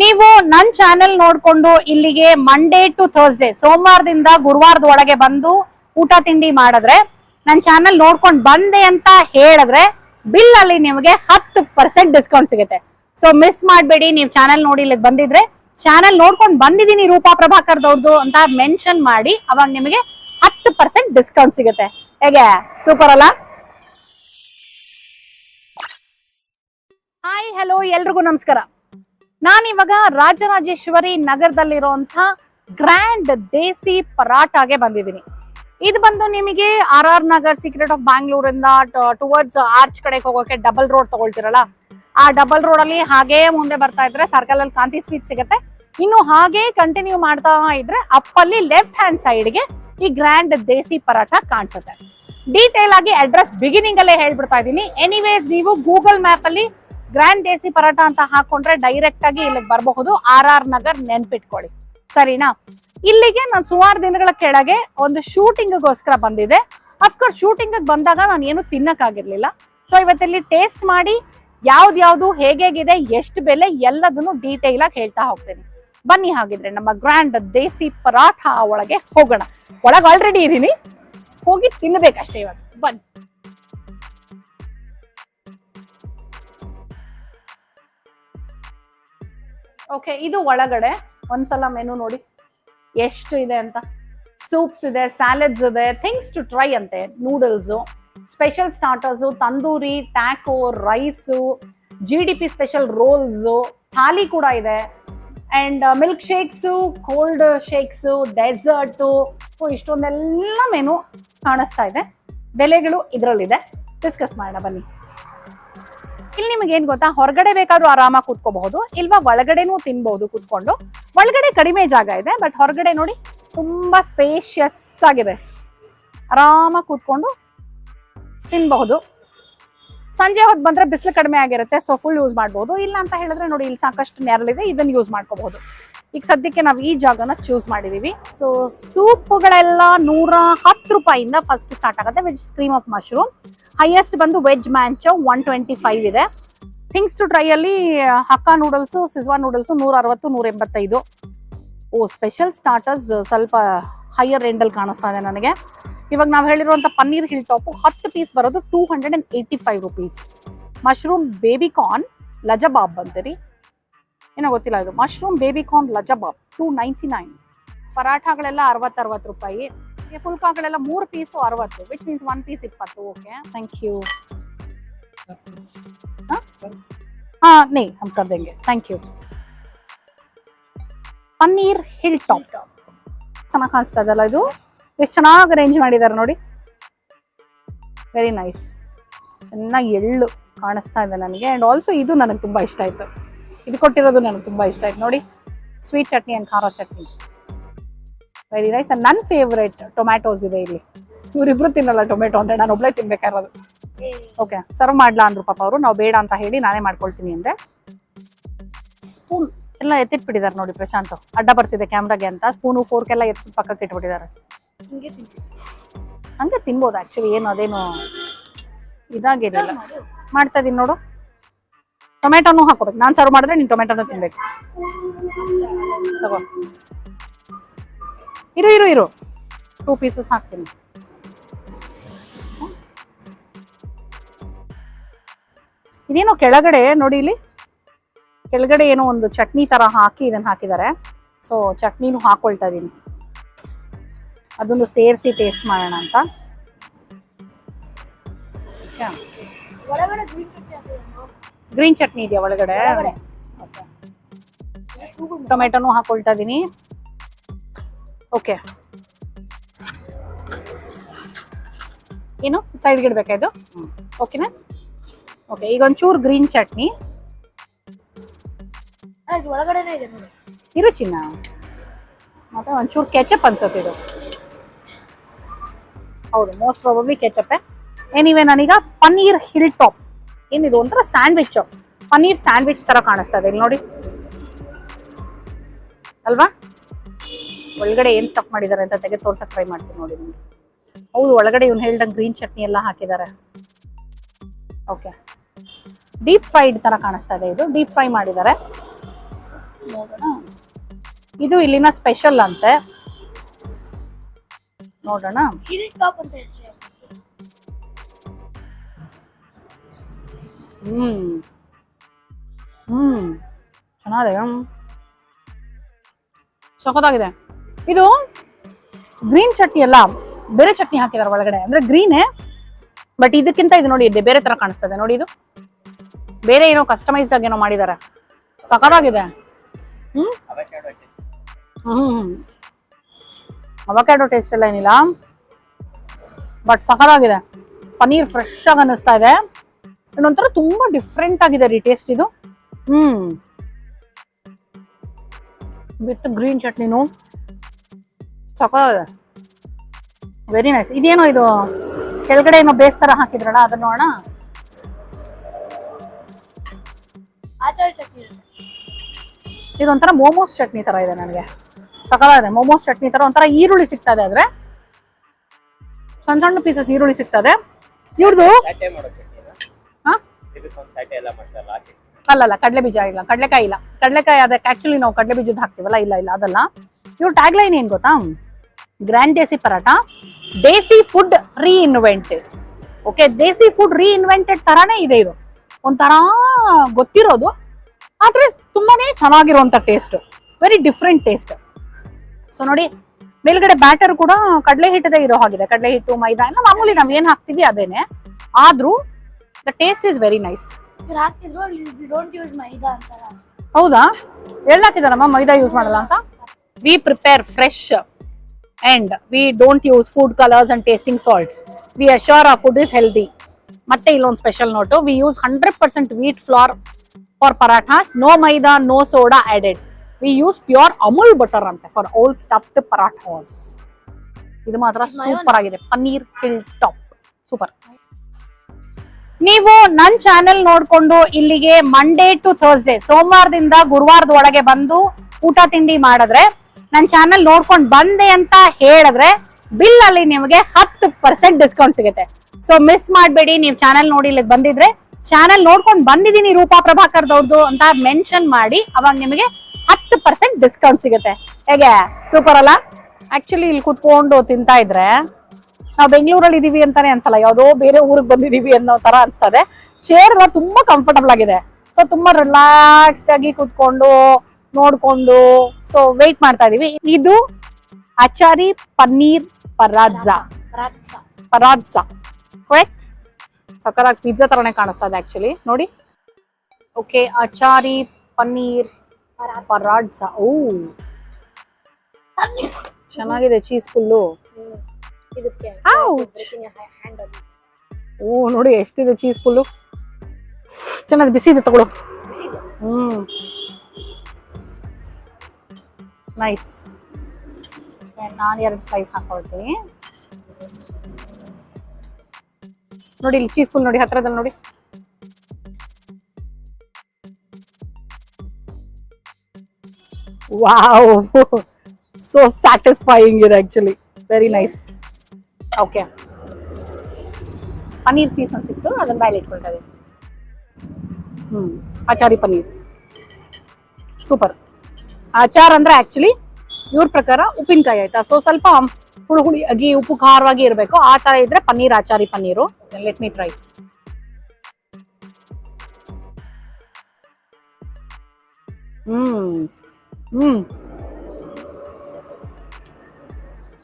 ನೀವು ನನ್ನ ಚಾನೆಲ್ ನೋಡ್ಕೊಂಡು ಇಲ್ಲಿಗೆ ಮಂಡೇ ಟು ಥರ್ಸ್ಡೇ ಸೋಮವಾರದಿಂದ ಗುರುವಾರದ ಒಳಗೆ ಬಂದು ಊಟ ತಿಂಡಿ ಮಾಡಿದ್ರೆ ನನ್ನ ಚಾನೆಲ್ ನೋಡ್ಕೊಂಡು ಬಂದೆ ಅಂತ ಹೇಳಿದ್ರೆ ಬಿಲ್ ಅಲ್ಲಿ ನಿಮಗೆ ಹತ್ತು ಪರ್ಸೆಂಟ್ ಡಿಸ್ಕೌಂಟ್ ಸಿಗುತ್ತೆ. ಸೊ ಮಿಸ್ ಮಾಡಬೇಡಿ, ನೀವು ಚಾನೆಲ್ ನೋಡಿ ಇಲ್ಲಿಗೆ ಬಂದಿದ್ರೆ ಚಾನೆಲ್ ನೋಡ್ಕೊಂಡು ಬಂದಿದ್ದೀನಿ ರೂಪಾ ಪ್ರಭಾಕರ್ ಪ್ರಭಾಕರ್ದವ್ರದ್ದು ಅಂತ ಮೆನ್ಷನ್ ಮಾಡಿ, ಅವಾಗ ನಿಮಗೆ ಹತ್ತು ಪರ್ಸೆಂಟ್ ಡಿಸ್ಕೌಂಟ್ ಸಿಗುತ್ತೆ. ಹೇಗೆ? ಸೂಪರ್ ಅಲ್ಲ? ಹಾಯ್ ಹಲೋ ಎಲ್ರಿಗೂ ನಮಸ್ಕಾರ. ನಾನು ಇವಾಗ ರಾಜರಾಜೇಶ್ವರಿ ನಗರದಲ್ಲಿರುವಂತ ಗ್ರ್ಯಾಂಡ್ ದೇಸಿ ಪರಾಟಾಗೆ ಬಂದಿದ್ದೀನಿ. ಇದು ಬಂದು ನಿಮಗೆ R R Nagar secret of ಬ್ಯಾಂಗ್ಳೂರಿಂದ towards arch ಕಡೆಗೆ ಹೋಗೋಕೆ ಡಬಲ್ ರೋಡ್ ತಗೊಳ್ತಿರಲ್ಲ, ಆ ಡಬಲ್ ರೋಡ್ ಅಲ್ಲಿ ಹಾಗೇ ಮುಂದೆ ಬರ್ತಾ ಇದ್ರೆ ಸರ್ಕಲ್ ಅಲ್ಲಿ ಕಾಂತಿ ಸ್ವೀಟ್ ಸಿಗುತ್ತೆ. ಇನ್ನು ಹಾಗೆ ಕಂಟಿನ್ಯೂ ಮಾಡ್ತಾ ಇದ್ರೆ ಅಪ್ಪಲ್ಲಿ ಲೆಫ್ಟ್ ಹ್ಯಾಂಡ್ ಸೈಡ್ಗೆ ಈ ಗ್ರ್ಯಾಂಡ್ ದೇಸಿ ಪರಾಟ ಕಾಣಿಸುತ್ತೆ. ಡೀಟೇಲ್ ಆಗಿ ಅಡ್ರೆಸ್ ಬಿಗಿನಿಂಗ್ ಅಲ್ಲೇ ಹೇಳ್ಬಿಡ್ತಾ ಇದೀನಿ ಎನಿವೇಸ್ ನೀವು ಗೂಗಲ್ ಮ್ಯಾಪ್ ಅಲ್ಲಿ ಗ್ರ್ಯಾಂಡ್ ದೇಸಿ ಪರಾಟ ಅಂತ ಹಾಕೊಂಡ್ರೆ ಡೈರೆಕ್ಟ್ ಆಗಿ ಇಲ್ಲಿಗೆ ಬರಬಹುದು. ಆರ್ ಆರ್ ನಗರ್ ನೆನ್ಪಿಟ್ಕೊಳ್ಳಿ. ಸರಿನಾ? ಇಲ್ಲಿಗೆ ನಾನು ಸುಮಾರು ದಿನಗಳ ಕೆಳಗೆ ಒಂದು ಶೂಟಿಂಗ್ಗೋಸ್ಕರ ಬಂದಿದೆ. ಅಫ್ಕೋರ್ಸ್ ಶೂಟಿಂಗ್ ಬಂದಾಗ ನಾನು ಏನು ತಿನ್ನಕ್ಕಾಗಿರ್ಲಿಲ್ಲ. ಸೊ ಇವತ್ತಲ್ಲಿ ಟೇಸ್ಟ್ ಮಾಡಿ ಯಾವ್ದು ಯಾವ್ದು, ಹೇಗೇಗಿದೆ, ಎಷ್ಟು ಬೆಲೆ, ಎಲ್ಲದನ್ನು ಡೀಟೇಲ್ ಆಗಿ ಹೇಳ್ತಾ ಹೋಗ್ತೀನಿ. ಬನ್ನಿ ಹಾಗಿದ್ರೆ ನಮ್ಮ ಗ್ರ್ಯಾಂಡ್ ದೇಸಿ ಪರಾಠ ಒಳಗೆ ಹೋಗೋಣ. ಒಳಗೆ ಆಲ್ರೆಡಿ ಇದೀನಿ. ಹೋಗಿ ತಿನ್ನಬೇಕಷ್ಟೇ ಇವತ್ತು. ಬನ್ನಿ. ಓಕೆ ಇದು ಒಳಗಡೆ ಒಂದ್ಸಲ ಮೆನು ನೋಡಿ. ಎಷ್ಟು ಇದೆ ಅಂತ? ಸೂಪ್ಸ್ ಇದೆ ಸ್ಯಾಲೆಡ್ಸ್ ಇದೆ ಥಿಂಗ್ಸ್ ಟು ಟ್ರೈ ಅಂತೆ. Noodles special starters tandoori taco rice G D P special rolls thali ಕೂಡ ಇದೆ. And milk shakes cold shakes dessert ಇಷ್ಟೊಂದೆಲ್ಲ ಮೆನು ಕಾಣಿಸ್ತಾ ಇದೆ. ಬೆಲೆಗಳು ಇದರಲ್ಲಿದೆ. ಡಿಸ್ಕಸ್ ಮಾಡೋಣ, ಬನ್ನಿ. ಇಲ್ಲಿ ನಿಮಗೆ ಏನ್ ಗೊತ್ತಾ? ಹೊರಗಡೆ ಬೇಕಾದ್ರೂ ಆರಾಮಾಗಿ ಕೂತ್ಕೋಬಹುದು. ಇಲ್ವಾ ಒಳಗಡೆನೂ ತಿನ್ಬಹುದು ಕೂತ್ಕೊಂಡು. ಒಳಗಡೆ ಕಡಿಮೆ ಜಾಗ ಇದೆ ಬಟ್ ಹೊರಗಡೆ ನೋಡಿ ತುಂಬಾ ಸ್ಪೇಷಿಯಸ್ ಆಗಿದೆ. ಆರಾಮಾಗಿ ಕೂತ್ಕೊಂಡು ತಿನ್ಬಹುದು. ಸಂಜೆ ಹೊತ್ತು ಬಂದ್ರೆ ಬಿಸಿಲು ಕಡಿಮೆ ಆಗಿರುತ್ತೆ ಸೊ ಫುಲ್ ಯೂಸ್ ಮಾಡಬಹುದು ಇಲ್ಲ ಅಂತ ಹೇಳಿದ್ರೆ ನೋಡಿ, ಇಲ್ಲಿ ಸಾಕಷ್ಟು ನೆರಳಿದೆ, ಇದನ್ನ ಯೂಸ್ ಮಾಡ್ಕೋಬಹುದು. ಈಗ ಸದ್ಯಕ್ಕೆ ನಾವು ಈ ಜಾಗನ ಚೂಸ್ ಮಾಡಿದೀವಿ. ಸೊ ಸೂಪ್ಗಳೆಲ್ಲ ನೂರ ಹತ್ತು ರೂಪಾಯಿಂದ ಫಸ್ಟ್ ಸ್ಟಾರ್ಟ್ ಆಗುತ್ತೆ. Which cream of mushroom highest ಬಂದು veg manchow one twenty five ಇದೆ. ಥಿಂಗ್ಸ್ ಟು ಟ್ರೈ ಅಲ್ಲಿ ಹಕ್ಕ ನೂಡಲ್ಸು ಸಿಜ್ವಾ ನೂಡಲ್ಸು ನೂರ ಅರವತ್ತು ನೂರ ಎಂಬತ್ತೈದು ಓ ಸ್ಪೆಷಲ್ ಸ್ಟಾರ್ಟರ್ಸ್ ಸ್ವಲ್ಪ ಹೈಯರ್ ರೆಂಡಲ್ಲಿ ಕಾಣಿಸ್ತಾ ಇದೆ ನನಗೆ. ಇವಾಗ ನಾವು ಹೇಳಿರುವಂಥ ಪನ್ನೀರ್ ಹಿಲ್ ಟಾಪು ಹತ್ತು ಪೀಸ್ ಬರೋದು two hundred and eighty five rupees mushroom baby corn lajawab ಅಂತೀರಿ ಏನೋ ಗೊತ್ತಿಲ್ಲ ಇದು mushroom baby corn ಲಜಬಾಬ್ two ninety nine ಪರಾಠಗಳೆಲ್ಲ ಅರವತ್ತು ಅರವತ್ತು ರೂಪಾಯಿ ಈ ಫುಲ್ಕಾಗಳೆಲ್ಲ ಮೂರು ಪೀಸು ಅರವತ್ತು ವಿಚ್ ಮೀನ್ಸ್ ಒನ್ ಪೀಸ್ ಇಪ್ಪತ್ತು ಓಕೆ ಥ್ಯಾಂಕ್ ಯು हाँ नहीं हम कर देंगे thank you paneer hill top ಚೆನ್ನಾಗಿ ಕಾಣಿಸ್ತಾ ಇದಲ್ಲ ಇದು ಎಷ್ಟು ಚೆನ್ನಾಗಿ ಅರೇಂಜ್ ಮಾಡಿದ್ದಾರೆ ನೋಡಿ ವೆರಿ ನೈಸ್ ಚೆನ್ನಾಗಿ ಎಳ್ಳು ಕಾಣಿಸ್ತಾ ಇದೆ ನನಗೆ ಆ್ಯಂಡ್ ಆಲ್ಸೋ ಇದು ನನಗೆ ತುಂಬ ಇಷ್ಟ ಆಯಿತು ಇದು ಕೊಟ್ಟಿರೋದು ನನಗೆ ತುಂಬ ಇಷ್ಟ ಆಯ್ತು. ನೋಡಿ ಸ್ವೀಟ್ ಚಟ್ನಿ ಆ್ಯಂಡ್ ಖಾರ ಚಟ್ನಿ. ವೆರಿ ರೈಸ್ ಆ್ಯಂಡ್ ನನ್ನ ಫೇವ್ರೇಟ್ ಟೊಮ್ಯಾಟೋಸ್ ಇದೆ ಇಲ್ಲಿ. ಇವರಿಬ್ರು ತಿನ್ನಲ್ಲ ಟೊಮೆಟೊ ಅಂದರೆ ನಾನು ಒಬ್ಬಳೇ ತಿನ್ಬೇಕಾಗಿರೋದು. ಓಕೆ ಸರ್ವ್ ಮಾಡ್ಲಾ ಅಂದ್ರು ಪಾಪ ಅವರು. ನಾವು ಬೇಡ ಅಂತ ಹೇಳಿ ನಾನೇ ಮಾಡ್ಕೊಳ್ತೀನಿ ಅಂದ್ರೆ ಸ್ಪೂನ್ ಎಲ್ಲ ಎತ್ತಿಟ್ಬಿಟ್ಟಿದ್ದಾರೆ ನೋಡಿ ಪ್ರಶಾಂತ್ ಅಡ್ಡ ಬರ್ತಿದೆ ಕ್ಯಾಮ್ರಾಗೆ ಅಂತ. ಸ್ಪೂನು ಫೋರ್ಕ್ ಎಲ್ಲ ಎತ್ತಿ ಪಕ್ಕಕ್ಕೆ ಇಟ್ಬಿಟ್ಟಿದ್ದಾರೆ. ಹಂಗೆ ತಿನ್ಬೋದು ಆ್ಯಕ್ಚುಲಿ ಏನು ಅದೇನು ಇದಾಗಿರಲಿಲ್ಲ ಮಾಡ್ತಾ ಇದೀನಿ ನೋಡು. ಟೊಮೆಟೊನು ಹಾಕೋಬೇಕು. ನಾನು ಸರ್ವ್ ಮಾಡಿದ್ರೆ ನೀನು ಟೊಮೆಟೊನು ತಿನ್ಬೇಕು. ತಗೋ. ಇರು ಇರು ಇರು. ಟೂ ಪೀಸಸ್ ಹಾಕ್ತೀನಿ. ಇದೇನೋ ಕೆಳಗಡೆ, ನೋಡಿ ಇಲ್ಲಿ. ಕೆಳಗಡೆ ಏನೋ ಒಂದು ಚಟ್ನಿ ತರ ಹಾಕಿ ಇದನ್ನ ಹಾಕಿದ್ದಾರೆ. ಸೊ ಚಟ್ನಿನೂ ಹಾಕೊಳ್ತಾ ಇದೀನಿ. ಅದೊಂದು ಸೇರಿಸಿ ಟೇಸ್ಟ್ ಮಾಡೋಣ ಅಂತ. ಗ್ರೀನ್ ಚಟ್ನಿ ಇದೆಯಾ ಒಳಗಡೆ. ಟೊಮೆಟೊನು ಹಾಕೊಳ್ತಾ ಇದೀನಿ. ಓಕೆ ಏನು? ಸೈಡ್ಗೆ ಇಡ್ಬೇಕಾ ಇದು? ಓಕೆನಾ ಓಕೆ ಈಗ ಒಂಚೂರು ಗ್ರೀನ್ ಚಟ್ನಿ. ಇರು ಚಿನ್ನ. ಮತ್ತೆ ಒಂಚೂರು ಕೆಚಪ್ ಅನ್ಸುತ್ತೆ ಇದು. ಹೌದು ಮೋಸ್ಟ್ ಪ್ರಾಬಬ್ಲಿ ಕೆಚಪ್ಪೆ ಏನಿವೆ ನಾನೀಗ ಪನ್ನೀರ್ ಹಿಲ್ ಟಾಪ್ ಏನಿದು ಒಂಥರ ಸ್ಯಾಂಡ್ವಿಚ್ ಪನ್ನೀರ್ ಸ್ಯಾಂಡ್ವಿಚ್ ತರ ಕಾಣಿಸ್ತಾ ಇದೆ. ಇಲ್ಲಿ ನೋಡಿ. ಅಲ್ವಾ? ಒಳಗಡೆ ಏನ್ ಸ್ಟಫ್ ಮಾಡಿದ್ದಾರೆ ಅಂತ ತೆಗೆದು ತೋರ್ಸಕ್ ಟ್ರೈ ಮಾಡ್ತೀನಿ ನೋಡಿ ನಿಮ್ಗೆ. ಹೌದು, ಒಳಗಡೆ ಇವ್ನು ಹೇಳ್ದಂಗೆ ಗ್ರೀನ್ ಚಟ್ನಿ ಎಲ್ಲ ಹಾಕಿದ್ದಾರೆ. ಓಕೆ ಡೀಪ್ ಫ್ರೈಡ್ ತರ ಕಾಣಿಸ್ತಾ ಇದೆ ಇದು. ಡೀಪ್ ಫ್ರೈ ಮಾಡಿದ್ದಾರೆ. ನೋಡೋಣ. ಇದು ಇಲ್ಲಿನ ಸ್ಪೆಷಲ್ ಅಂತೆ. ನೋಡೋಣ. ಹ್ಮ್. ಹ್ಮ್. ಚೆನ್ನಾಗಿದೆ. ಸಖತ್ತಾಗಿದೆ. ಇದು ಗ್ರೀನ್ ಚಟ್ನಿ ಅಲ್ಲ, ಬೇರೆ ಚಟ್ನಿ ಹಾಕಿದಾರೆ ಒಳಗಡೆ. ಅಂದ್ರೆ ಗ್ರೀನೇ, ಬಟ್ ಇದಕ್ಕಿಂತ ಇದು ನೋಡಿ ಬೇರೆ ತರ ಕಾಣಿಸ್ತದೆ. ನೋಡಿ ಇದು. ಬೇರೆ ಏನೋ ಕಸ್ಟಮೈಸ್ಡ್ ಆಗಿ ಏನೋ ಮಾಡಿದ್ದಾರೆ ಸಖತ್ತಾಗಿದೆ. ಹ್ಮ್. ಹ್ಮ್ ಅವಕ್ಯಾಡೋ ಟೇಸ್ಟ್ ಎಲ್ಲ ಏನಿಲ್ಲ. ಬಟ್ ಸಖತ್ತಾಗಿದೆ. ಪನ್ನೀರ್ ಫ್ರೆಶ್ ಆಗಿ ಅನ್ನಿಸ್ತಾ ಇದೆ. ಇನ್ನೊಂಥರ ತುಂಬಾ ಡಿಫ್ರೆಂಟ್ ಆಗಿದೆ ರೀ ಟೇಸ್ಟ್ ಇದು. ಹ್ಮ್. ವಿತ್ ಗ್ರೀನ್ ಚಟ್ನಿನು ಸಖತ್ತಾಗಿದೆ ವೆರಿ ನೈಸ್ ಇದೇನೋ ಇದು, ಕೆಳಗಡೆ ಏನೋ ಬೇಸ್ ತರ ಹಾಕಿದ್ರಲ್ಲ, ಅದನ್ನ ನೋಡೋಣ. ಇದೊಂಥರ ಮೋಮೋಸ್ ಚಟ್ನಿ ತರ ಇದೆ ನನಗೆ. ಸಕಲಾಗಿದೆ ಮೋಮೋಸ್ ಚಟ್ನಿ ತರ ಒಂಥರ ಈರುಳ್ಳಿ ಸಿಗ್ತದೆ ಆದ್ರೆ. ಸಣ್ಣ ಸಣ್ಣ ಪೀಸಸ್ ಈರುಳ್ಳಿ ಸಿಗ್ತದೆ ಇವ್ರದ್ದು ಸ್ಯಾಟೆ ಮಾಡೋ ಚಟ್ನಿನ ಹಾ ಇದಕ್ಕೊಂದು ಸ್ಯಾಟೆ ಅಲ್ಲಲ್ಲ, ಕಡಲೆ ಬೀಜ ಇಲ್ಲ, ಕಡಲೆಕಾಯಿ ಇಲ್ಲ. ಕಡಲೆಕಾಯಿ ಅದಕ್ಕೆ ಆಕ್ಚುಲಿ ನಾವು ಕಡಲೆ ಬೀಜದ ಹಾಕ್ತೀವಲ್ಲ, ಇಲ್ಲ ಇಲ್ಲ, ಅದಲ್ಲ. ಇವ್ರ ಟ್ಯಾಗ್ ಲೈನ್ ಏನ್ ಗೊತ್ತಾ? Grand desi paratha desi food reinvented okay desi food reinvented ತರಾನೇ ಇದೆ ಇದು. ಒಂಥರ ಗೊತ್ತಿರೋದು, ಆದ್ರೆ ತುಂಬಾನೇ ಚೆನ್ನಾಗಿರುವಂತ taste very different taste so ನೋಡಿ, ಮೇಲ್ಗಡೆ ಬ್ಯಾಟರ್ ಕೂಡ ಕಡಲೆ ಹಿಟ್ಟದೇ ಇರೋ ಹಾಗಿದೆ. ಕಡಲೆ ಹಿಟ್ಟು, ಮೈದಾ ಎಲ್ಲ ಮಾಮೂಲಿ ನಾವು ಏನ್ ಹಾಕ್ತಿವಿ ಅದೇನೆ. ಆದ್ರೂ the taste is very nice ಇವ್ರು ಹಾಕಿದ್ರು ಅಲ್ಲಿ ಡೋಂಟ್ ಯೂಸ್ ಮೈದಾ ಅಂತಾರ. ಹೌದಾ? ಹೇಳಾಕಿದಾರಮ್ಮ ಮೈದಾ ಯೂಸ್ ಮಾಡಲ್ಲ ಅಂತ? We prepare fresh and we don't use food colours and tasting salts we assure a food is healthy ಮತ್ತೆ ಇಲ್ಲೊಂದು special note we use hundred percent wheat flour for parathas no maida no soda added we use pure Amul butter ಅಂತೆ for all stuffed parathas ಇದು ಮಾತ್ರ super ಆಗಿದೆ. Paneer kill top. Super ನೀವು ನನ್ನ channel ನೋಡ್ಕೊಂಡು ಇಲ್ಲಿಗೆ ಮಂಡೇ ಟು ಥರ್ಸ್ಡೇ ಸೋಮವಾರದಿಂದ ಗುರುವಾರದ ಒಳಗೆ ಬಂದು ಊಟ ತಿಂಡಿ ಮಾಡಿದ್ರೆ ನನ್ನ ಚಾನೆಲ್ ನೋಡ್ಕೊಂಡು ಬಂದೆ ಅಂತ ಹೇಳಿದ್ರೆ ಬಿಲ್ ಅಲ್ಲಿ ನಿಮಗೆ ಹತ್ತು ಪರ್ಸೆಂಟ್ ಡಿಸ್ಕೌಂಟ್ ಸಿಗುತ್ತೆ. ಸೊ ಮಿಸ್ ಮಾಡಬೇಡಿ, ನೀವು ಚಾನೆಲ್ ನೋಡಿ ಇಲ್ಲಿಗೆ ಬಂದಿದ್ರೆ ಚಾನೆಲ್ ನೋಡ್ಕೊಂಡು ಬಂದಿದ್ದೀನಿ ರೂಪಾ ಪ್ರಭಾಕರ್ ದವ್ರದ್ದು ಅಂತ ಮೆನ್ಷನ್ ಮಾಡಿ, ಅವಾಗ ನಿಮಗೆ ಹತ್ತು ಪರ್ಸೆಂಟ್ ಡಿಸ್ಕೌಂಟ್ ಸಿಗುತ್ತೆ. ಹೇಗೆ? ಸೂಪರ್ ಅಲ್ಲ? ಆಕ್ಚುಲಿ ಇಲ್ಲಿ ಕುತ್ಕೊಂಡು ತಿಂತಾ ಇದ್ರೆ ನಾವು ಬೆಂಗಳೂರಲ್ಲಿ ಇದೀವಿ ಅಂತಾನೆ ಅನ್ಸಲ್ಲ ಯಾವುದೋ ಬೇರೆ ಊರಿಗೆ ಬಂದಿದೀವಿ ಅನ್ನೋ ತರ ಅನ್ಸ್ತದೆ. ಚೇರ್ ಎಲ್ಲ ತುಂಬಾ ಕಂಫರ್ಟಬಲ್ ಆಗಿದೆ. ಸೊ ತುಂಬಾ ರಿಲ್ಯಾಕ್ಸ್ ಆಗಿ ಕೂತ್ಕೊಂಡು ನೋಡ್ಕೊಂಡು ಸೊ ವೇಟ್ ಮಾಡ್ತಾ ಇದೀವಿ. ಇದು ಅಚಾರಿ ಪನ್ನೀರ್ ಪರಾಜ್ಜಾ. ಪರಾಜಾ ಪರಾಜ್ಜಾ. ಕರೆಕ್ಟ್ ಸಕ್ಕರಾಗಿ ಪಿಜ್ಜಾ ತರನೇ ಕಾಣಿಸ್ತಾ ಇದೆ ಆಕ್ಚುಲಿ ನೋಡಿ. ಓಕೆ ಅಚಾರಿ ಪನ್ನೀರ್ ಪರಾಜ್ಜಾ. ಓ. ಚೆನ್ನಾಗಿದೆ ಚೀಸ್ ಫುಲ್ಲು. ಇದಕ್ಕೆ ಓ ನೋಡಿ ಎಷ್ಟಿದೆ ಚೀಸ್ ಫುಲ್ಲು ಚೆನ್ನಾಗಿ ಬಿಸಿ ಇದೆ ತಗೊಳ್ಳೋ. ಹ್ಮ್. ನೈಸ್ ನಾನು ಎರಡು ಸ್ಪೈಸ್ ಹಾಕೊಳ್ತೀನಿ. ನೋಡಿ ಇಲ್ಲಿ ಚೀಸ್ ಫುಲ್ ನೋಡಿ ಹತ್ರದಲ್ಲಿ ನೋಡಿ. ವಾವ್ ಸೋ ಸ್ಯಾಟಿಸ್ಫೈಯಿಂಗ್ ಇದೆ actually very nice okay. Paneer piece ಒಂದು ಸಿಕ್ತು ಅದನ್ನ ಬಾಯಲ್ಲಿ ಇಟ್ಕೊಳ್ತಾ ಹ್ಮ್, ಆಚಾರಿ ಪನ್ನೀರ್. ಸೂಪರ್. ಆಚಾರ್ ಅಂದ್ರೆ ಆಕ್ಚುಲಿ ಇವ್ರ ಪ್ರಕಾರ ಉಪ್ಪಿನಕಾಯಿ ಆಯ್ತಾ? ಸೊ ಸ್ವಲ್ಪ ಹುಳಿ ಹುಳಿ ಆಗಿ ಉಪ್ಪು ಖಾರವಾಗಿ ಇರಬೇಕು. ಆ ತರ ಇದ್ರೆ paneer, achari paneer. Let me try hmm hmm.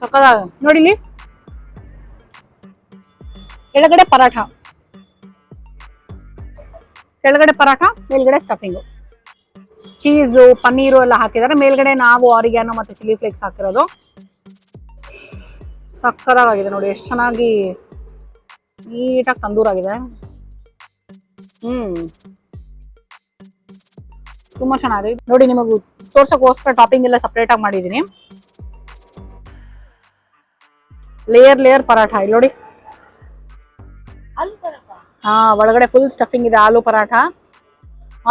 ಸಕ್ಕದ ನೋಡಿ ಇಲ್ಲಿ ಕೆಳಗಡೆ ಪರಾಠ. ಕೆಳಗಡೆ ಪರಾಠ, ಮೇಲ್ಗಡೆ ಸ್ಟಫಿಂಗು ಚೀಸು ಪನ್ನೀರು ಎಲ್ಲ ಹಾಕಿದ್ದಾರೆ. ಮೇಲ್ಗಡೆ ನಾವು ಆರಿಗ್ಯಾನೋ ಮತ್ತೆ ಚಿಲ್ಲಿ ಫ್ಲೇಕ್ಸ್ ಹಾಕಿರೋದು. ಸಕ್ಕದಾಗಿದೆ ನೋಡಿ, ಎಷ್ಟು ಚೆನ್ನಾಗಿ ನೀಟಾಗಿ ತಂದೂರಾಗಿದೆ. ಹ್ಮ್. ತುಂಬಾ ಚೆನ್ನಾಗಿದೆ. ನೋಡಿ, ನಿಮಗೆ ತೋರ್ಸಕ್ಕೋಸ್ಕರ ಟಾಪಿಂಗ್ ಎಲ್ಲ ಸಪ್ರೇಟ್ ಆಗಿ ಮಾಡಿದೀನಿ ಲೇಯರ್ ಲೇಯರ್ ಪರಾಠ. ಇಲ್ಲಿ ನೋಡಿ. ಹಾ ಒಳಗಡೆ ಫುಲ್ ಸ್ಟಫಿಂಗ್ ಇದೆ ಆಲೂ ಪರಾಠ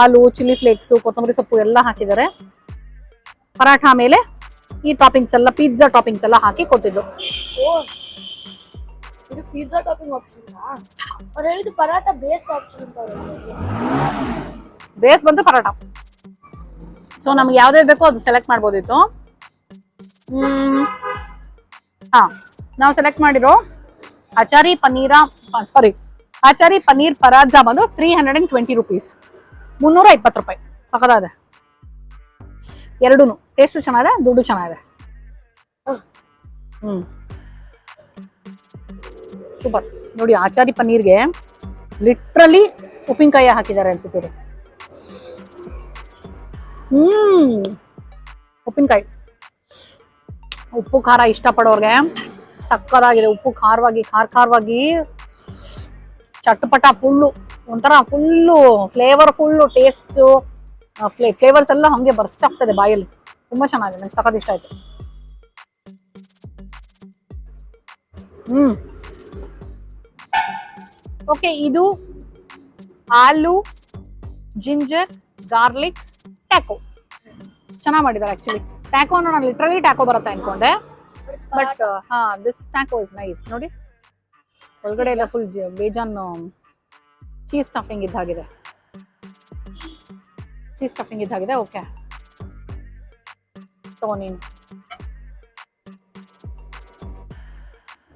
ಆಲೂ ಚಿಲ್ಲಿ ಫ್ಲೇಕ್ಸು ಕೊತ್ತಂಬರಿ ಸೊಪ್ಪು ಎಲ್ಲ ಹಾಕಿದ್ದಾರೆ. ಪರಾಠ ಮೇಲೆ ಈ ಟಾಪಿಂಗ್ಸ್ ಎಲ್ಲ ಪಿಜ್ಜಾ ಟಾಪಿಂಗ್ಸ್ ಎಲ್ಲ ಹಾಕಿ ಕೊಟ್ಟಿದ್ದು. ಓ ಇದು ಪಿಜ್ಜಾ ಟಾಪಿಂಗ್ ಆಪ್ಷನ್ ಅವ್ರು ಹೇಳಿದ್ದು ಪರಾಟ ಬೇಸ್ ಆಪ್ಷನ್ ಅಂತ ಬೇಸ್ ಬಂದು ಪರಾಠ. ಸೊ ನಮ್ಗೆ ಯಾವ್ದು ಬೇಕೋ ಅದು ಸೆಲೆಕ್ಟ್ ಮಾಡ್ಬೋದಿತ್ತು. ಹ್ಮ್ ಹಾ ನಾವು ಸೆಲೆಕ್ಟ್ ಮಾಡಿರೋ ಅಚಾರಿ ಪನ್ನೀರ ಸಾರಿ ಆಚಾರಿ ಪನ್ನೀರ್ ಪರಾಜ ಬಂದು three hundred and twenty rupees ಮುನ್ನೂರ ಇಪ್ಪತ್ತು ರೂಪಾಯಿ. ಸಖದಾದೆ ಎರಡೂ ಟೇಸ್ಟು ಚೆನ್ನಾಗಿದೆ, ದುಡ್ಡು ಚೆನ್ನಾಗಿದೆ. ಹ್ಮ್. ಸೂಪರ್ ನೋಡಿ, ಆಚಾರಿ ಪನ್ನೀರ್ಗೆ ಲಿಟ್ರಲಿ ಉಪ್ಪಿನಕಾಯಿ ಹಾಕಿದ್ದಾರೆ ಅನ್ಸುತ್ತೆ. ಹ್ಮ್. ಉಪ್ಪಿನಕಾಯಿ. ಉಪ್ಪು ಖಾರ ಇಷ್ಟಪಡೋರ್ಗೆ ಸಕ್ಕದಾಗಿದೆ ಉಪ್ಪು ಖಾರವಾಗಿ, ಖಾರ ಖಾರವಾಗಿ ಚಟ್ಪಟ ಫುಲ್ಲು ಒಂಥರ ಫುಲ್ಲು ಫ್ಲೇವರ್ ಫುಲ್ಲು ಟೇಸ್ಟು ಫ್ಲೇ ಫ್ಲೇವರ್ಸ್ ಎಲ್ಲ ಹಂಗೆ ಬರ್ಸ್ಟ್ ಆಗ್ತದೆ ಬಾಯಲ್ಲಿ. ತುಂಬಾ ಚೆನ್ನಾಗಿದೆ ನಂಗೆ ಸಖತ್ ಇಷ್ಟ ಆಯ್ತು. ಹ್ಮ್. ಓಕೆ ಇದು ಆಲೂ ಜಿಂಜರ್ ಗಾರ್ಲಿಕ್ ಟ್ಯಾಕೋ ಚೆನ್ನಾಗಿ ಮಾಡಿದ್ದಾರೆ ಆ್ಯಕ್ಚುಲಿ ಟ್ಯಾಕೋ ನಾನು ಲಿಟ್ರಲಿ ಟ್ಯಾಕೋ ಬರುತ್ತೆ ಅನ್ಕೊಂಡೆ. ಬಟ್ ಹಾ ದಿಸ್ ಟ್ಯಾಕೋ ಇಸ್ ನೈಸ್ ನೋಡಿ. ಒಳಗಡೆ ಎಲ್ಲ ಫುಲ್ ಬೇಜಾನ್ ಚೀಸ್ ಸ್ಟಫಿಂಗ್ ಇದ್ದಾಗಿದೆ. ಚೀಸ್ ಸ್ಟಫಿಂಗ್ ಇದ್ದಾಗಿದೆ ಓಕೆ ತಗೋ ನೀನು.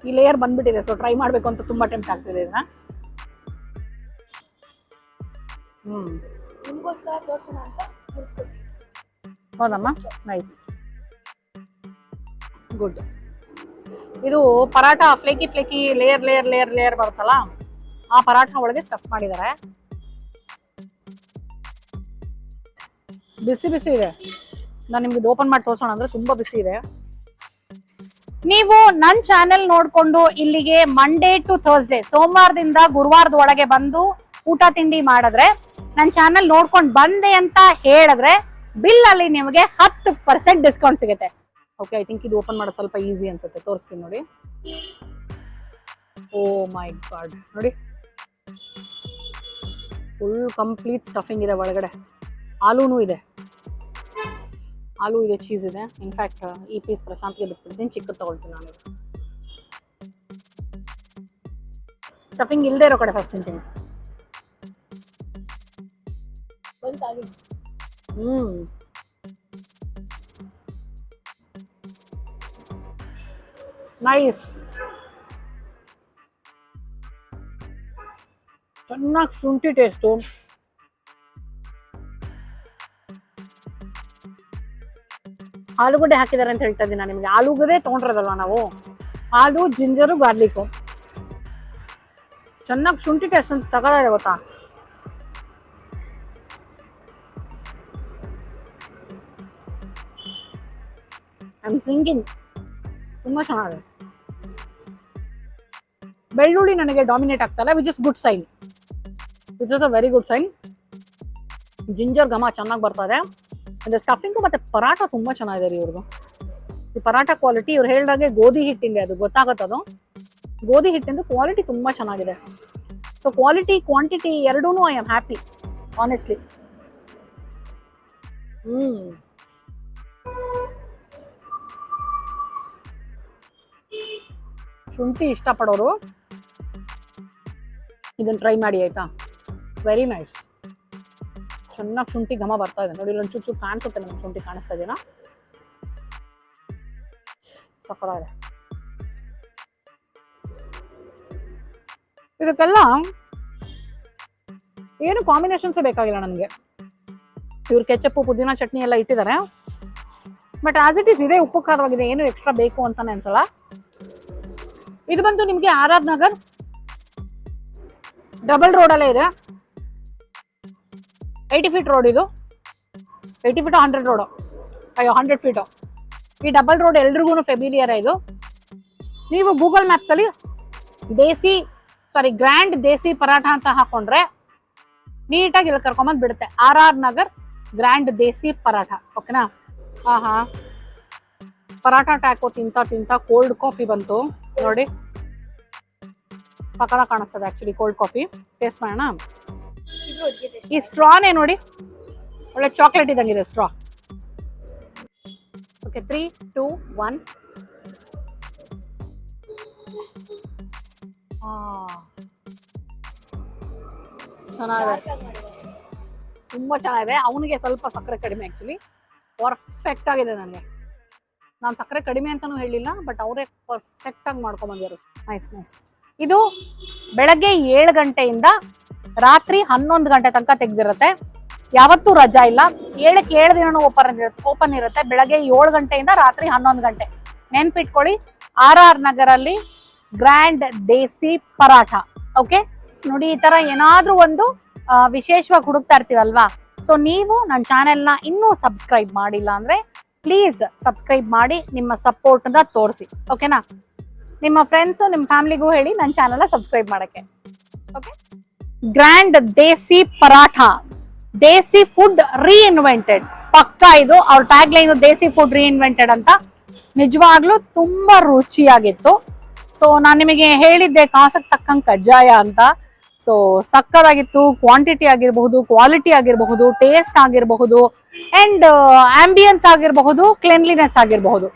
ಈ ಲೇಯರ್ ಬಂದ್ಬಿಟ್ಟಿದೆ ಸೊ ಟ್ರೈ ಮಾಡಬೇಕು ಅಂತ ತುಂಬಾ ಟೆಂಪ್ಟ್ ಆಗ್ತಿದೆ ಇದನ್ನ. ಹ್ಮ್. ಹೌದಮ್ಮ? ನೈಸ್ ಗುಡ್ ಇದು paratha flaky flaky layer layer layer layer ಬರುತ್ತಲ್ಲ, ಆ ಪರಾಠ ಒಳಗೆ ಸ್ಟಫ್ ಮಾಡಿದ್ದಾರೆ. ಬಿಸಿ ಬಿಸಿ ಇದೆ. ನಾನು ನಿಮ್ಗೆ ಓಪನ್ ಮಾಡಿ ತೋರಿಸೋಣ ಅಂದ್ರೆ ತುಂಬಾ ಬಿಸಿ ಇದೆ. ನೀವು ನನ್ನ ಚಾನೆಲ್ ನೋಡ್ಕೊಂಡು ಇಲ್ಲಿಗೆ ಮಂಡೇ ಟು ಥರ್ಸ್ಡೇ ಸೋಮವಾರದಿಂದ ಗುರುವಾರದ ಒಳಗೆ ಬಂದು ಊಟ ತಿಂಡಿ ಮಾಡಿದ್ರೆ ನನ್ನ ಚಾನೆಲ್ ನೋಡ್ಕೊಂಡು ಬಂದೆ ಅಂತ ಹೇಳಿದ್ರೆ ಬಿಲ್ ಅಲ್ಲಿ ನಿಮಗೆ ಹತ್ತು ಪರ್ಸೆಂಟ್ ಡಿಸ್ಕೌಂಟ್ ಸಿಗುತ್ತೆ. ಓಕೆ ಐ ಥಿಂಕ್ ಇದು ಓಪನ್ ಮಾಡೋದು ಸ್ವಲ್ಪ ಈಸಿ ಅನ್ಸುತ್ತೆ. ತೋರಿಸ್ತೀನಿ ನೋಡಿ. Oh my God. ನೋಡಿ. ಫುಲ್ ಕಂಪ್ಲೀಟ್ ಸ್ಟಫಿಂಗ್ ಇದೆ ಒಳಗಡೆ. ಆಲೂನು ಇದೆ. ಆಲೂ ಇದೆ ಚೀಸ್ ಇದೆ. ಇನ್ಫ್ಯಾಕ್ಟ್ ಈ ಪೀಸ್ ಪ್ರಶಾಂತ್ಗೆ ಬಿಟ್ಬಿಡ್ತೀನಿ. ಚಿಕ್ಕದು ತಗೊಳ್ತೀನಿ ನಾನು ಸ್ಟಫಿಂಗ್ ಇಲ್ಲದೆ ಇರೋ ಕಡೆ ಫಸ್ಟ್ ತಿಂತೀನಿ. ಬಂತಾಗಿ ಹ್ಮ್ ನೈಸ್ ಚೆನ್ನಾಗಿ ಶುಂಠಿ ಟೇಸ್ಟು ಆಲೂಗಡ್ಡೆ ಹಾಕಿದ್ದಾರೆ ಅಂತ ಹೇಳ್ತಾ ಇದ್ದೀನಿ ನಾನು ನಿಮಗೆ. ಆಲೂಗಡ್ಡೆ ತೊಗೊಂಡಿರೋದಲ್ವ ನಾವು? ಆಲೂ, ಜಿಂಜರು ಗಾರ್ಲಿಕ್ಕು ಚೆನ್ನಾಗಿ ಶುಂಠಿ ಟೇಸ್ಟ್ ಅಂತ ಸಗದಾಗಿದೆ ಗೊತ್ತಾ? ಐ ಆಮ್ ಥಿಂಕಿಂಗ್ ತುಂಬ ಚೆನ್ನಾಗಿದೆ. ಬೆಳ್ಳುಳ್ಳಿ ನನಗೆ dominate ಆಗ್ತಲ್ಲ which is good sign which is a very good sign ginger ಘಮ ಚೆನ್ನಾಗಿ ಇದೆ. ಅಂದರೆ ಸ್ಟಫಿಂಗು ಮತ್ತು ಪರಾಟ ತುಂಬ ಚೆನ್ನಾಗಿದೆ ರೀ ಇವ್ರದ್ದು ಈ ಪರಾಟ ಕ್ವಾಲಿಟಿ ಇವ್ರು ಹೇಳಿದಾಗೆ ಗೋಧಿ ಹಿಟ್ಟಿಂದೆ ಅದು ಗೊತ್ತಾಗತ್ತದು ಗೋಧಿ ಹಿಟ್ಟಿಂದು ಕ್ವಾಲಿಟಿ ತುಂಬ ಚೆನ್ನಾಗಿದೆ. ಸೊ ಕ್ವಾಲಿಟಿ ಕ್ವಾಂಟಿಟಿ ಎರಡೂ ಐ ಆಮ್ ಹ್ಯಾಪಿ ಆನೆಸ್ಟ್ಲಿ ಹ್ಞೂ ಶುಂಠಿ ಇಷ್ಟಪಡೋರು. ಇದನ್ನ ಟ್ರೈ ಮಾಡಿ ಆಯ್ತಾ? ವೆರಿ ನೈಸ್ ಚೆನ್ನಾಗಿ ಶುಂಠಿ ಘಮ ಬರ್ತಾ ಇದೆ. ನೋಡಿ, ಇಲ್ಲೊಂದು ಚೂರು ಕಾಣಿಸುತ್ತೆ ನಮ್ಗೆ ಶುಂಠಿ ಕಾಣಿಸ್ತಾ ಇದೆಯಾ ಇದೆ ಇದಕ್ಕೆಲ್ಲ ಏನು ಕಾಂಬಿನೇಷನ್ಸ್ ಬೇಕಾಗಿಲ್ಲ ನನಗೆ ಇವ್ರು ಕೆಚಪ್ಪು, ಪುದೀನ ಚಟ್ನಿ ಎಲ್ಲ ಇಟ್ಟಿದ್ದಾರೆ. ಬಟ್ ಆಸ್ ಇಟ್ ಈಸ್ ಇದೆ ಉಪ್ಪು ಖಾರವಾಗಿದೆ ಏನು ಎಕ್ಸ್ಟ್ರಾ ಬೇಕು ಅಂತಾನೆ ಅನ್ಸಲ್ಲ. ಇದು ಬಂದು ನಿಮಗೆ ಆರ್ ಆರ್ ನಗರ್ ಡಬಲ್ ರೋಡಲ್ಲೇ ಇದೆ. ಏಯ್ಟಿ ಫೀಟ್ ರೋಡ್ ಇದು. ಏಯ್ಟಿ ಫೀಟ್ ಹಂಡ್ರೆಡ್ ರೋಡು ಅಯ್ಯೋ ಹಂಡ್ರೆಡ್ ಫೀಟು ಈ ಡಬಲ್ ರೋಡ್ ಎಲ್ರಿಗೂ ಫೆಮಿಲಿಯರ್ ಇದು. ನೀವು ಗೂಗಲ್ ಮ್ಯಾಪ್ಸಲ್ಲಿ ದೇಸಿ ಸಾರಿ ಗ್ರ್ಯಾಂಡ್ ದೇಸಿ ಪರಾಠ ಅಂತ ಹಾಕೊಂಡ್ರೆ ನೀಟಾಗಿ ಇಲ್ಲಿ ಕರ್ಕೊಂಬಂದು ಬಿಡುತ್ತೆ. R R Nagar Grand Desi Paratha. ಓಕೆನಾ ಹಾ ಹಾ ಪರಾಠ ಟ್ಯಾಕೋ ತಿಂತ ತಿಂತ ಕೋಲ್ಡ್ ಕಾಫಿ ಬಂತು. ನೋಡಿ. ಪಕ್ಕದ ಕಾಣಿಸ್ತದೆ ಆಕ್ಚುಲಿ ಕೋಲ್ಡ್ ಕಾಫಿ ಟೇಸ್ಟ್ ಮಾಡೋಣ? ಇದು. ಈ ಸ್ಟ್ರಾನೇ ನೋಡಿ. ಒಳ್ಳೆ chocolate ಇದ್ದಂಗಿದೆ straw okay three two one ಚೆನ್ನಾಗಿದೆ. ತುಂಬ ಚೆನ್ನಾಗಿದೆ. ಅವನಿಗೆ ಸ್ವಲ್ಪ ಸಕ್ಕರೆ ಕಡಿಮೆ ಆ್ಯಕ್ಚುಲಿ ಪರ್ಫೆಕ್ಟ್ ಆಗಿದೆ ನನಗೆ ನಾನು ಸಕ್ಕರೆ ಕಡಿಮೆ ಅಂತಾನೂ ಹೇಳಿಲ್ಲ ಬಟ್ ಅವರೇ ಪರ್ಫೆಕ್ಟಾಗಿ ಮಾಡ್ಕೊಂಬಂದಿರು ನೈಸ್ ನೈಸ್ ಇದು ಬೆಳಗ್ಗೆ ಏಳು ಗಂಟೆಯಿಂದ ರಾತ್ರಿ ಹನ್ನೊಂದು ಗಂಟೆ ತನಕ ತೆಗ್ದಿರತ್ತೆ. ಯಾವತ್ತೂ ರಜಾ ಇಲ್ಲ. ಏಳಕ್ಕೆ ಏಳು ದಿನನೂ ಓಪನ್ ಓಪನ್ ಇರುತ್ತೆ. ಬೆಳಗ್ಗೆ ಏಳು ಗಂಟೆಯಿಂದ ರಾತ್ರಿ ಹನ್ನೊಂದು ಗಂಟೆ. ನೆನ್ಪಿಟ್ಕೊಳ್ಳಿ, ಆರ್ ಆರ್ ನಗರಲ್ಲಿ ಗ್ರ್ಯಾಂಡ್ ದೇಸಿ ಪರಾಠ. ಓಕೆ ನೋಡಿ, ಈ ತರ ಏನಾದ್ರೂ ಒಂದು ವಿಶೇಷವಾಗಿ ಹುಡುಕ್ತಾ ಇರ್ತೀವಲ್ವಾ ಸೊ ನೀವು ನನ್ನ ಚಾನೆಲ್ನ ಇನ್ನೂ ಸಬ್ಸ್ಕ್ರೈಬ್ ಮಾಡಿಲ್ಲ ಅಂದ್ರೆ ಪ್ಲೀಸ್ ಸಬ್ಸ್ಕ್ರೈಬ್ ಮಾಡಿ, ನಿಮ್ಮ ಸಪೋರ್ಟ್ನ ತೋರಿಸಿ. ಓಕೆನಾ ನಿಮ್ಮ ಫ್ರೆಂಡ್ಸು ನಿಮ್ಮ ಫ್ಯಾಮಿಲಿಗೂ ಹೇಳಿ ನನ್ನ ಚಾನಲ್ನ ಸಬ್ಸ್ಕ್ರೈಬ್ ಮಾಡಕ್ಕೆ. Okay Grand Desi Paratha desi food reinvented ಪಕ್ಕ ಇದು, ಅವ್ರ tag line desi food reinvented ಅಂತ. ನಿಜವಾಗ್ಲೂ ತುಂಬಾ ರುಚಿಯಾಗಿತ್ತು. ಸೊ ನಾನು ನಿಮಗೆ ಹೇಳಿದ್ದೆ ಕಾಸಕ್ ತಕ್ಕಂಗೆ ಕಜ್ಜಾಯ ಅಂತ. ಸೊ ಸಕ್ಕದಾಗಿತ್ತು ಕ್ವಾಂಟಿಟಿ ಆಗಿರಬಹುದು ಕ್ವಾಲಿಟಿ ಆಗಿರಬಹುದು ಟೇಸ್ಟ್ ಆಗಿರಬಹುದು ಅಂಡ್ ಆಂಬಿಯನ್ಸ್ ಆಗಿರಬಹುದು ಕ್ಲೀನ್ಲಿನೆಸ್ ಆಗಿರಬಹುದು.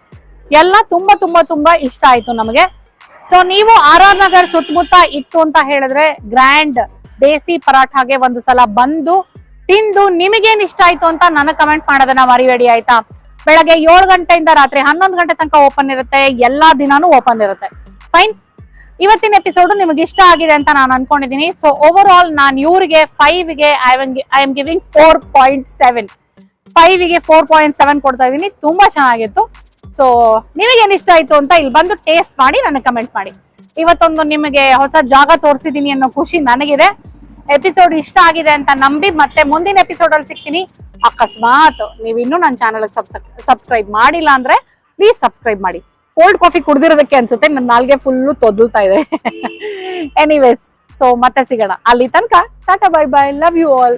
ಎಲ್ಲ ತುಂಬಾ ತುಂಬಾ ತುಂಬಾ ಇಷ್ಟ ಆಯ್ತು ನಮಗೆ. ಸೊ ನೀವು ಆರ್ ಆರ್ ನಗರ್ ಸುತ್ತಮುತ್ತ ಇತ್ತು ಅಂತ ಹೇಳಿದ್ರೆ ಗ್ರ್ಯಾಂಡ್ ದೇಸಿ ಪರಾಠಾಗೆ ಒಂದು ಸಲ ಬಂದು ತಿಂದು ನಿಮಗೇನ್ ಇಷ್ಟ ಆಯ್ತು ಅಂತ ನನಗೆ ಕಮೆಂಟ್ ಮಾಡೋದನ್ನ ಮರಿಬೇಡಿ ಆಯ್ತಾ? ಬೆಳಗ್ಗೆ ಏಳು ಗಂಟೆಯಿಂದ ರಾತ್ರಿ ಹನ್ನೊಂದು ಗಂಟೆ ತನಕ ಓಪನ್ ಇರುತ್ತೆ, ಎಲ್ಲಾ ದಿನಾನು ಓಪನ್ ಇರುತ್ತೆ. ಫೈನ್ ಇವತ್ತಿನ ಎಪಿಸೋಡ್ ನಿಮ್ಗೆ ಇಷ್ಟ ಆಗಿದೆ ಅಂತ ನಾನು ಅನ್ಕೊಂಡಿದ್ದೀನಿ ಸೊ ಓವರ್ ಆಲ್ ನಾನು ಇವ್ರಿಗೆ ಫೈವ್ಗೆ I I am giving four point seven ಫೈವ್ಗೆ four point seven ಕೊಡ್ತಾ ಇದ್ದೀನಿ. ತುಂಬಾ ಚೆನ್ನಾಗಿತ್ತು. ಸೊ ನಿಮಗೇನು ಇಷ್ಟ ಆಯ್ತು ಅಂತ ಇಲ್ಲಿ ಬಂದು ಟೇಸ್ಟ್ ಮಾಡಿ ನನಗೆ ಕಮೆಂಟ್ ಮಾಡಿ. ಇವತ್ತೊಂದು ನಿಮಗೆ ಹೊಸ ಜಾಗ ತೋರಿಸಿದೀನಿ ಅನ್ನೋ ಖುಷಿ ನನಗಿದೆ. ಎಪಿಸೋಡ್ ಇಷ್ಟ ಆಗಿದೆ ಅಂತ ನಂಬಿ ಮತ್ತೆ ಮುಂದಿನ ಎಪಿಸೋಡ್ ಅಲ್ಲಿ ಸಿಗ್ತೀನಿ. ಅಕಸ್ಮಾತ್ ನೀವು ಇನ್ನೂ ನನ್ನ ಚಾನಲ್ ಸಬ್ಸ್ಕ್ರೈಬ್ ಮಾಡಿಲ್ಲ ಅಂದ್ರೆ ಪ್ಲೀಸ್ ಸಬ್ಸ್ಕ್ರೈಬ್ ಮಾಡಿ. ಕೋಲ್ಡ್ ಕಾಫಿ ಕುಡ್ದಿರೋದಕ್ಕೆ ಅನ್ಸುತ್ತೆ ನನ್ನ ನಾಲ್ಗೆ ಫುಲ್ಲು ತೊದಲ್ತಾ ಇದೆ. ಎನಿವೇಸ್ ಸೊ ಮತ್ತೆ ಸಿಗೋಣ. ಅಲ್ಲಿ ತನಕ, Tata bye bye love you all